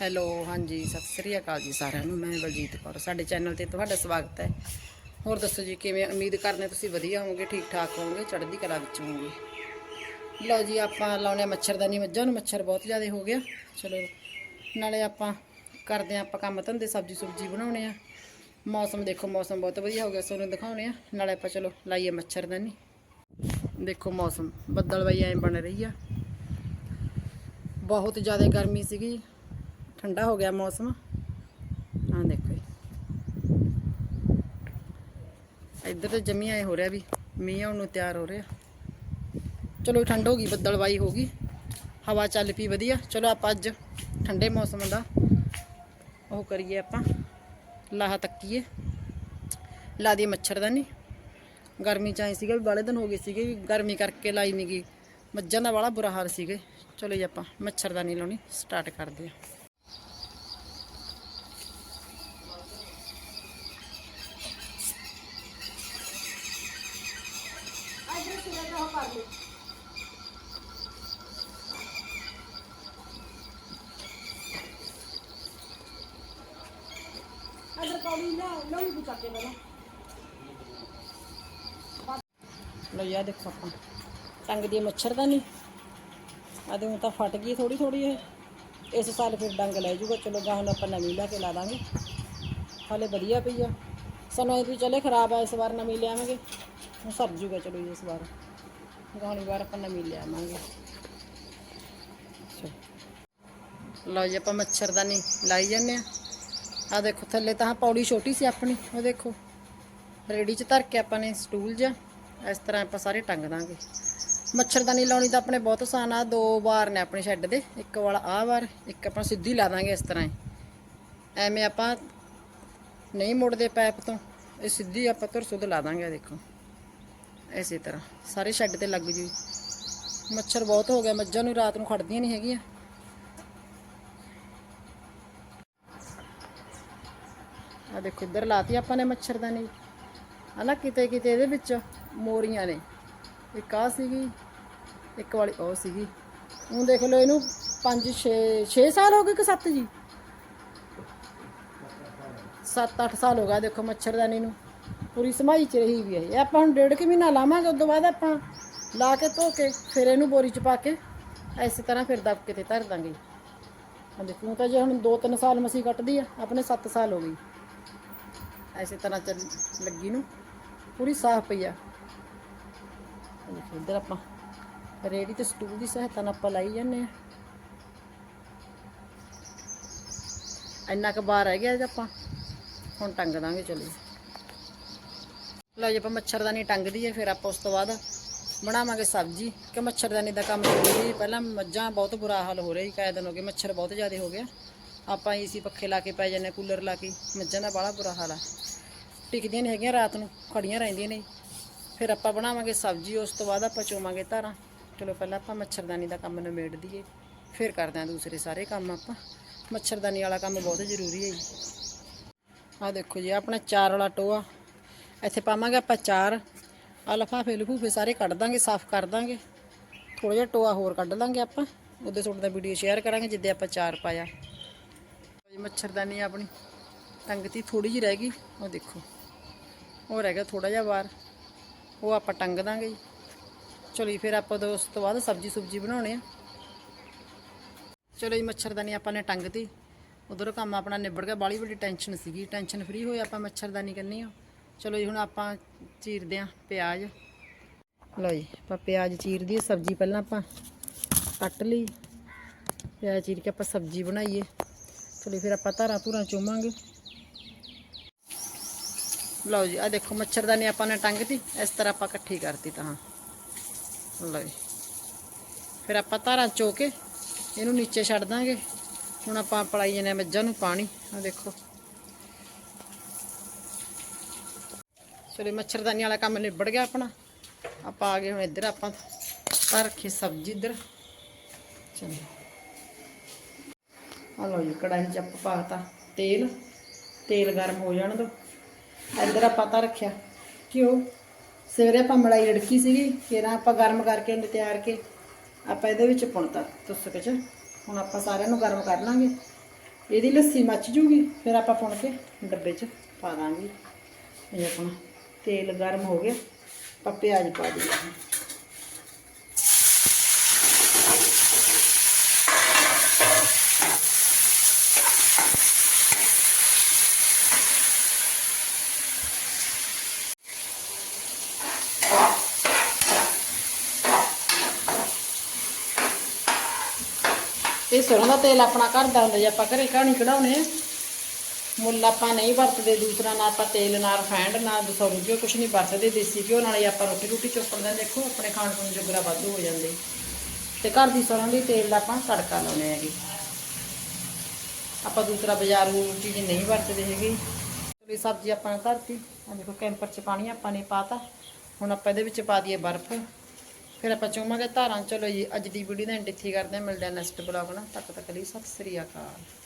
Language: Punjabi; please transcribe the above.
ਹੈਲੋ, ਹਾਂਜੀ, ਸਤਿ ਸ੍ਰੀ ਅਕਾਲ ਜੀ ਸਾਰਿਆਂ ਨੂੰ। ਮੈਂ ਬਲਜੀਤ ਕੌਰ, ਸਾਡੇ ਚੈਨਲ ਤੇ ਤੁਹਾਡਾ ਸਵਾਗਤ ਹੈ। ਹੋਰ ਦੱਸੋ ਜੀ, ਕਿਵੇਂ? ਉਮੀਦ ਕਰਦੇ ਤੁਸੀਂ ਵਧੀਆ ਹੋਵੋਗੇ ਠੀਕ ਠਾਕ ਹੋਵੋਗੇ, ਚੜ੍ਹਦੀ ਕਲਾ ਵਿੱਚ ਹੋਵੋਗੇ। ਲਓ ਜੀ, ਆਪਾਂ ਲਾਉਣੇ ਆ ਮੱਛਰਦਾਨੀ ਮੱਝਾਂ ਨੂੰ। ਮੱਛਰ ਬਹੁਤ ਜ਼ਿਆਦਾ ਹੋ ਗਿਆ। ਚਲੋ, ਨਾਲੇ ਆਪਾਂ ਕਰਦੇ ਆ ਆਪਾਂ ਕੰਮ ਧੰਦੇ, ਸਬਜ਼ੀ ਸੁਬਜੀ ਬਣਾਉਣੇ ਆ। ਮੌਸਮ ਦੇਖੋ, ਮੌਸਮ ਬਹੁਤ ਵਧੀਆ ਹੋ ਗਿਆ ਤੁਹਾਨੂੰ ਦਿਖਾਉਣੇ ਆ। ਨਾਲੇ ਆਪਾਂ ਚਲੋ ਲਾਈਏ ਮੱਛਰਦਾਨੀ ਦੇਖੋ ਮੌਸਮ ਬੱਦਲਵਾਈ ਐਂ ਬਣ ਰਹੀ ਆ। ਬਹੁਤ ਜ਼ਿਆਦਾ ਗਰਮੀ ਸੀਗੀ। ਠੰਡਾ ਹੋ ਗਿਆ ਮੌਸਮ। ਆਹ ਦੇਖੋ ਜੀ। ਇੱਧਰ ਤੇ ਜਮੀ ਆਏ ਹੋ ਰਿਹਾ ਵੀ, ਮੀਂਹ ਆਉਣ ਨੂੰ ਤਿਆਰ ਹੋ ਰਿਹਾ। ਚਲੋ ਠੰਡ ਹੋ ਗਈ, ਬੱਦਲਵਾਈ ਹੋ ਗਈ। ਹਵਾ ਚੱਲ ਪਈ ਵਧੀਆ। ਚਲੋ ਆਪਾਂ ਅੱਜ ਠੰਡੇ ਮੌਸਮ ਦਾ ਉਹ ਕਰੀਏ ਆਪਾਂ, ਲਾਹਾ ਤੱਕੀਏ। ਲਾ ਦੀ ਮੱਛਰਦਾਨੀ ਗਰਮੀ ਚ ਆਈ ਸੀਗਾ ਵੀ ਬਾਲੇ ਦਿਨ ਹੋ ਗਏ ਸੀਗੇ ਵੀ ਗਰਮੀ ਕਰਕੇ ਲਾਈ ਨਹੀਂ ਗਈ। ਮੱਝਾਂ ਦਾ ਬੜਾ ਬੁਰਾ ਹਾਲ ਸੀਗੇ। ਚਲੋ ਜੀ ਆਪਾਂ ਮੱਛਰਦਾਨੀ ਲਾਉਣੀ ਸਟਾਰਟ ਕਰਦੇ ਹਾਂ ਲੋ ਯਾ ਦੇਖੋ ਆਪਾਂ। ਟੰਗ ਦੀ ਮੱਛਰਦਾਨੀ ਆਦੇ ਹੁਣ ਤਾਂ ਫਟ ਗਈ ਥੋੜੀ ਥੋੜੀ ਇਹ। ਇਸ ਸਾਲ ਫਿਰ ਡੰਗ ਲੈ ਜੂਗਾ। ਚਲੋ ਗਾਹ ਹੁਣ ਆਪਾਂ ਨਵੀਂ ਲੈ ਕੇ ਲਾ ਦਾਂਗੇ। ਹਾਲੇ ਵਧੀਆ ਪਈ ਆ। ਸਾਨੂੰ ਇਹ ਵੀ ਚਲੇ, ਖਰਾਬ ਆ, ਇਸ ਵਾਰ ਨਵੀਂ ਲਿਆਵਾਂਗੇ। ਹੁਣ ਸਰ ਜੂਗਾ ਚਲੋ ਜੀ ਇਸ ਵਾਰ। ਗਾਹਲੀ ਵਾਰ ਆਪਾਂ ਨਵੀਂ ਲਿਆਵਾਂਗੇ। ਲਓ ਜੀ ਆਪਾਂ ਮੱਛਰਦਾਨੀ ਲਾਈ ਜਾਂਦੇ ਆ ਆ ਦੇਖੋ ਥੱਲੇ ਤਾਂ ਪੌੜੀ ਛੋਟੀ ਸੀ ਆਪਣੀ ਉਹ ਦੇਖੋ। ਰੇੜੀ 'ਚ ਧਰ ਕੇ ਆਪਾਂ ਨੇ ਸਟੂਲ ਜਿਹਾ ਇਸ ਤਰ੍ਹਾਂ ਆਪਾਂ ਸਾਰੇ ਟੰਗ ਦਾਂਗੇ। ਮੱਛਰਦਾਨੀ ਲਾਉਣੀ ਤਾਂ ਆਪਣੇ ਬਹੁਤ ਆਸਾਨ ਆ ਦੋ ਵਾਰ ਨੇ ਆਪਣੇ ਸ਼ੈੱਡ ਦੇ ਇੱਕ ਵਾਲਾ ਆਹ ਵਾਰ ਇੱਕ ਆਪਾਂ ਸਿੱਧੀ ਲਾ ਦਾਂਗੇ ਇਸ ਤਰ੍ਹਾਂ। ਐਵੇਂ ਆਪਾਂ ਨਹੀਂ ਮੁੜਦੇ ਪਾਈਪ ਤੋਂ ਇਹ ਸਿੱਧੀ ਆਪਾਂ ਤੁਰ ਸੁੱਧ ਲਾ ਦਾਂਗੇ ਦੇਖੋ। ਇਸੇ ਤਰ੍ਹਾਂ। ਸਾਰੇ ਸ਼ੈੱਡ ਤੇ ਲੱਗ ਜੂ। ਮੱਛਰ ਬਹੁਤ ਹੋ ਗਿਆ। ਮੱਝਾਂ ਨੂੰ ਰਾਤ ਨੂੰ ਖੜਦੀਆਂ ਨਹੀਂ ਹੈਗੀਆਂ। ਆ ਦੇਖੋ, ਇੱਧਰ ਲਾਤੀ ਆਪਾਂ ਨੇ ਮੱਛਰਦਾਨੀ ਹਨਾ, ਕਿਤੇ ਕਿਤੇ ਇਹਦੇ ਵਿੱਚ ਮੋਰੀਆਂ ਨੇ। ਇੱਕ ਆ ਸੀਗੀ, ਇੱਕ ਵਾਲੀ ਉਹ ਸੀਗੀ। ਹੁਣ ਦੇਖ ਲਓ ਇਹਨੂੰ 5 6 6 ਸਾਲ ਹੋ ਗਏ ਕਿ 7 ਜੀ? 7-8 ਸਾਲ ਹੋ ਗਿਆ ਦੇਖੋ ਮੱਛਰਦਾਨੀ ਨੂੰ। ਪੂਰੀ ਸਮਾਈ ਚ ਰਹੀ ਵੀ ਹੈ। ਇਹ ਆਪਾਂ ਹੁਣ ਡੇਢ ਕੁ ਮਹੀਨਾ ਲਾਵਾਂਗੇ ਉਸ ਤੋਂ ਬਾਅਦ ਆਪਾਂ ਲਾ ਕੇ ਧੋ ਕੇ ਫਿਰ ਇਹਨੂੰ ਬੋਰੀ ਚ ਪਾ ਕੇ ਇਸੇ ਤਰ੍ਹਾਂ ਫਿਰ ਦਬ ਤੇ ਧਰ ਦਾਂਗੇ। ਹਾਂ ਦੇਖੋ ਤਾਂ ਜੇ ਹੁਣ 2-3 ਸਾਲ ਮਸੀਂ ਕੱਟਦੀ ਆ, ਆਪਣੇ 7 ਸਾਲ ਹੋ ਗਈ ਐਸੇ ਤਰ੍ਹਾਂ ਚੱਲ ਲੱਗੀ ਨੂੰ ਪੂਰੀ ਸਾਫ਼ ਪਈ ਆ। ਇੱਧਰ ਆਪਾਂ ਰੇੜੀ ਤੇ ਸਟੂਲ ਦੀ ਸਹਾਇਤਾ ਨਾਲ ਆਪਾਂ ਲਾਈ ਜਾਂਦੇ ਆ। ਇੰਨਾ ਕੁ ਬਾਹਰ ਰਹਿ ਗਿਆ ਜੇ ਆਪਾਂ। ਹੁਣ ਟੰਗ ਦਾਂਗੇ, ਚਲੋ ਲਓ ਜੀ ਆਪਾਂ ਮੱਛਰਦਾਨੀ ਟੰਗ ਦਈਏ ਫਿਰ ਆਪਾਂ ਉਸ ਤੋਂ ਬਾਅਦ ਬਣਾਵਾਂਗੇ ਸਬਜ਼ੀ ਕਿ ਮੱਛਰਦਾਨੀ ਦਾ ਕੰਮ ਜ਼ਰੂਰੀ ਪਹਿਲਾਂ ਮੱਝਾਂ ਬਹੁਤ ਬੁਰਾ ਹਾਲ ਹੋ ਰਿਹਾ ਜੀ ਕਾਇ ਦਿਨ ਹੋ ਗਏ ਮੱਛਰ ਬਹੁਤ ਜ਼ਿਆਦਾ ਹੋ ਗਿਆ। ਆਪਾਂ ਏਸੀ ਪੱਖੇ ਲਾ ਕੇ ਪੈ ਜਾਂਦੇ ਹਾਂ, ਕੂਲਰ ਲਾ ਕੇ। ਮੱਝਾਂ ਦਾ ਬੜਾ ਬੁਰਾ ਹਾਲ ਆ। ਟਿਕਦੀਆਂ ਨਹੀਂ ਹੈਗੀਆਂ ਰਾਤ ਨੂੰ ਖੜੀਆਂ ਰਹਿੰਦੀਆਂ ਨੇ। ਫਿਰ ਆਪਾਂ ਬਣਾਵਾਂਗੇ ਸਬਜ਼ੀ ਉਸ ਤੋਂ ਬਾਅਦ ਆਪਾਂ ਚੋਵਾਂਗੇ ਧਾਰਾਂ। ਚਲੋ ਪਹਿਲਾਂ ਆਪਾਂ ਮੱਛਰਦਾਨੀ ਦਾ ਕੰਮ ਨਿਬੇੜ ਦਈਏ। ਫਿਰ ਕਰਦੇ ਹਾਂ ਦੂਸਰੇ ਸਾਰੇ ਕੰਮ ਆਪਾਂ। ਮੱਛਰਦਾਨੀ ਵਾਲਾ ਕੰਮ ਬਹੁਤ ਜ਼ਰੂਰੀ ਹੈ ਜੀ। ਆਹ ਦੇਖੋ ਜੀ ਆਪਣਾ ਚਾਰ ਵਾਲਾ ਟੋਆ। ਇੱਥੇ ਪਾਵਾਂਗੇ ਆਪਾਂ ਚਾਰ। ਆ ਲਫਾਫੇ ਲਫੂਫੇ ਸਾਰੇ ਕੱਢ ਦਾਂਗੇ, ਸਾਫ਼ ਕਰ ਦਾਂਗੇ। ਥੋੜਾ ਜਿਹਾ ਟੋਆ ਹੋਰ ਕੱਢ ਲਾਂਗੇ ਆਪਾਂ। ਉਹਦੇ ਤੁਹਾਡੇ ਦਾ ਵੀਡੀਓ ਸ਼ੇਅਰ ਕਰਾਂਗੇ, ਜਿੱਦੇ ਆਪਾਂ ਚਾਰ ਪਾਇਆ। ਜੀ, ਮੱਛਰਦਾਨੀ ਆਪਣੀ ਟੰਗਤੀ ਥੋੜੀ ਜਿਹੀ ਰਹਿ ਗਈ। ਉਹ ਦੇਖੋ, ਉਹ ਰਹਿ ਗਿਆ ਥੋੜਾ ਜਿਹਾ ਬਾਹਰ। ਉਹ ਆਪਾਂ ਟੰਗ ਦਾਂਗੇ ਜੀ। ਚਲੋ ਜੀ, ਫਿਰ ਆਪਾਂ ਉਸ ਤੋਂ ਬਾਅਦ ਸਬਜ਼ੀ ਸੁਬਜੀ ਬਣਾਉਣੇ ਆ। ਚਲੋ ਜੀ, ਮੱਛਰਦਾਨੀ ਆਪਾਂ ਨੇ ਟੰਗਤੀ ਉਧਰ ਕੰਮ ਆਪਣਾ ਨਿਬੜ ਗਿਆ ਬਾਲੀ ਵੱਡੀ ਟੈਨਸ਼ਨ ਸੀਗੀ। ਟੈਨਸ਼ਨ ਫ੍ਰੀ ਹੋਏ ਆਪਾਂ ਮੱਛਰਦਾਨੀ ਕਰਨੀ ਆ। ਚਲੋ ਜੀ, ਹੁਣ ਆਪਾਂ ਚੀਰਦੇ ਆ ਪਿਆਜ਼। ਲਓ ਜੀ, ਆਪਾਂ ਪਿਆਜ਼ ਚੀਰਦੀ ਸਬਜ਼ੀ ਪਹਿਲਾਂ ਆਪਾਂ ਕੱਟ ਲਈ। ਪਿਆਜ਼ ਚੀਰ ਕੇ ਆਪਾਂ ਸਬਜ਼ੀ ਬਣਾਈਏ। ਚਲੋ ਫਿਰ ਆਪਾਂ ਧਾਰਾਂ ਧੂਰਾਂ ਚੋਵਾਂਗੇ। ਲਓ ਜੀ ਆ ਦੇਖੋ ਮੱਛਰਦਾਨੀ ਆਪਾਂ ਨੇ ਟੰਗਤੀ ਇਸ ਤਰ੍ਹਾਂ ਆਪਾਂ ਇਕੱਠੀ ਕਰਤੀ ਤਾਂ ਲਓ ਜੀ, ਫਿਰ ਆਪਾਂ ਧਾਰਾਂ ਚੋ ਕੇ ਇਹਨੂੰ ਨੀਚੇ ਛੱਡ ਦਾਂਗੇ। ਹੁਣ ਆਪਾਂ ਪਲਾਈ ਜਾਂਦੇ ਮੱਝਾਂ ਨੂੰ ਪਾਣੀ। ਆ ਦੇਖੋ। ਚਲੋ ਮੱਛਰਦਾਨੀ ਵਾਲਾ ਕੰਮ ਨਿਬੜ ਗਿਆ ਆਪਣਾ। ਆਪਾਂ ਆ ਗਏ ਹੁਣ ਇੱਧਰ, ਆਪਾਂ ਤਾਂ ਰੱਖੀ ਸਬਜ਼ੀ ਇੱਧਰ। ਚਲੋ ਆ ਲਓ ਜੀ, ਕੜਾਹੀ 'ਚ ਆਪਾਂ ਪਾਤਾ ਤੇਲ। ਤੇਲ ਗਰਮ ਹੋ ਜਾਣ ਦੋ। ਇੱਧਰ ਆਪਾਂ ਤਾਂ ਰੱਖਿਆ ਘਿਓ। ਸਵੇਰੇ ਆਪਾਂ ਮਲਾਈ ਰੜਕੀ ਸੀਗੀ, ਫਿਰ ਆਪਾਂ ਗਰਮ ਕਰਕੇ ਇਹਨੂੰ ਤਿਆਰ ਕੇ ਆਪਾਂ ਇਹਦੇ ਵਿੱਚ ਪੁਣਤਾ ਤੁਸਕ ਚ। ਹੁਣ ਆਪਾਂ ਸਾਰਿਆਂ ਨੂੰ ਗਰਮ ਕਰ ਲਾਂਗੇ। ਇਹਦੀ ਲੱਸੀ ਮੱਚ ਜੂਗੀ, ਫਿਰ ਆਪਾਂ ਪੁਣ ਕੇ ਡੱਬੇ 'ਚ ਪਾ ਦਾਂਗੇ। ਇਹ ਆਪਣਾ ਤੇਲ ਗਰਮ ਹੋ ਗਿਆ ਆਪਾਂ ਪਿਆਜ਼ ਪਾ ਦਈਏ ਇਹ ਸਰੋਂ ਦਾ ਤੇਲ ਆਪਣਾ ਘਰ ਦਾ ਹੁੰਦਾ, ਜੇ ਆਪਾਂ ਘਰੇ ਕਹਾਣੀ ਕਢਾਉਨੇ ਆ ਮੁੱਲ ਆਪਾਂ ਨਹੀਂ ਵਰਤਦੇ, ਦੂਸਰਾ ਨਾ ਆਪਾਂ ਤੇਲ, ਨਾ ਰਿਫਾਈਂਡ ਨਾ ਦਸੌਰ ਘਿਓ ਕੁਛ ਨਹੀਂ ਵਰਤਦੇ ਦੇਸੀ ਘਿਓ, ਨਾਲ ਹੀ ਆਪਾਂ ਰੋਟੀ ਰੋਟੀ ਚੋਪੜਦੇ ਹਾਂ। ਦੇਖੋ ਆਪਣੇ ਖਾਣ ਪੀਣ ਜੋਗਰਾ ਵਾਧੂ ਹੋ ਜਾਂਦੇ। ਤੇ ਘਰ ਦੀ ਸਰੋਂ ਦੀ ਤੇਲ ਦਾ ਆਪਾਂ ਤੜਕਾ ਲਾਉਨੇ ਹੈਗੇ। ਆਪਾਂ ਦੂਸਰਾ ਬਾਜ਼ਾਰੂ ਚੀਜ਼ ਨਹੀਂ ਵਰਤਦੇ ਹੈਗੇ। ਇਹ ਸਬਜ਼ੀ ਆਪਾਂ ਧਰਤੀ ਆ ਦੇਖੋ ਕੈਂਪਰ ਚ ਪਾਣੀ ਆਪਾਂ ਨੇ ਪਾਤਾ। ਹੁਣ ਆਪਾਂ ਇਹਦੇ ਵਿੱਚ ਪਾ ਦਈਏ ਬਰਫ਼। ਫਿਰ ਆਪਾਂ ਚੋਵਾਂਗੇ ਧਾਰਾਂ, ਚਲੋ ਜੀ, ਅੱਜ ਦੀ ਵੀਡੀਓ ਦਾ ਐਂਡ ਇੱਥੇ ਕਰਦੇ ਹਾਂ। ਮਿਲਦੇ ਹਾਂ ਨੈਕਸਟ ਬਲੌਗ ਨਾਲ। ਤੱਕ ਤੱਕ ਲਈ ਸਤਿ ਸ੍ਰੀ ਅਕਾਲ।